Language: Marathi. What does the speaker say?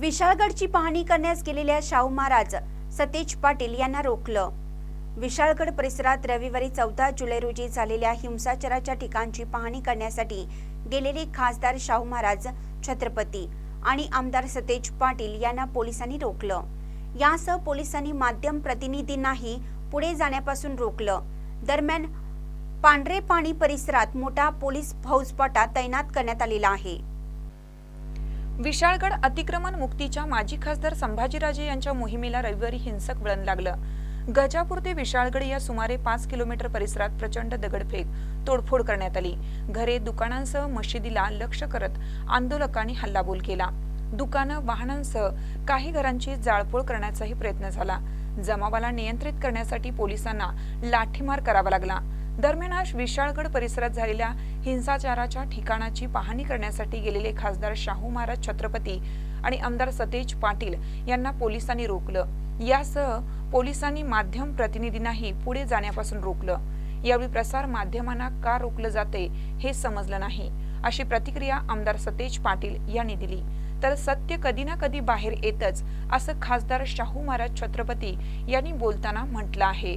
विशाळगडची पाहणी करण्यास गेलेल्या शाहू महाराज सतेज पाटील यांना रोखलं. विशाळगड परिसरात रविवारी चौदा जुलै रोजी झालेल्या हिंसाचाराच्या ठिकाणची पाहणी करण्यासाठी गेलेले खासदार शाहू महाराज छत्रपती आणि आमदार सतेज पाटील यांना पोलिसांनी रोखलं. यासह पोलिसांनी माध्यम प्रतिनिधींनाही पुढे जाण्यापासून रोखलं. दरम्यान पांढरे पाणी परिसरात मोठा पोलीस फौजपाटा तैनात करण्यात आलेला आहे. विशाळगड अतिक्रमण मुक्तीच्या माजी खासदार संभाजीराजे यांच्या मोहिमेला रविवारी हिंसक वळण लागलं. गजापूर ते विशाळगड या सुमारे पाच किलोमीटर परिसरात प्रचंड दगडफेक तोडफोड करण्यात आली. घरे दुकानांसह मशिदीला लक्ष करत आंदोलकांनी हल्लाबोल केला. दुकानं वाहनांसह काही घरांची जाळपोळ करण्याचाही प्रयत्न झाला. जमावाला नियंत्रित करण्यासाठी पोलिसांना लाठीमार करावा लागला. दरम्यान आज विशाळगड परिसरात झालेल्या हिंसाचाराच्या ठिकाणाची पाहणी करण्यासाठी गेलेले खासदार शाहू महाराज छत्रपती आणि आमदार सतेज पाटील यांना पोलिसांनी रोखलं. यासह पोलिसांनी माध्यम प्रतिनिधींनाही पुढे जाण्यापासून रोखलं. यावेळी प्रसार माध्यमांना का रोखलं जाते हे समजलं नाही अशी प्रतिक्रिया आमदार सतेज पाटील यांनी दिली. तर सत्य कधी ना कधी बाहेर येतच असं खासदार शाहू महाराज छत्रपती यांनी बोलताना म्हटलं आहे.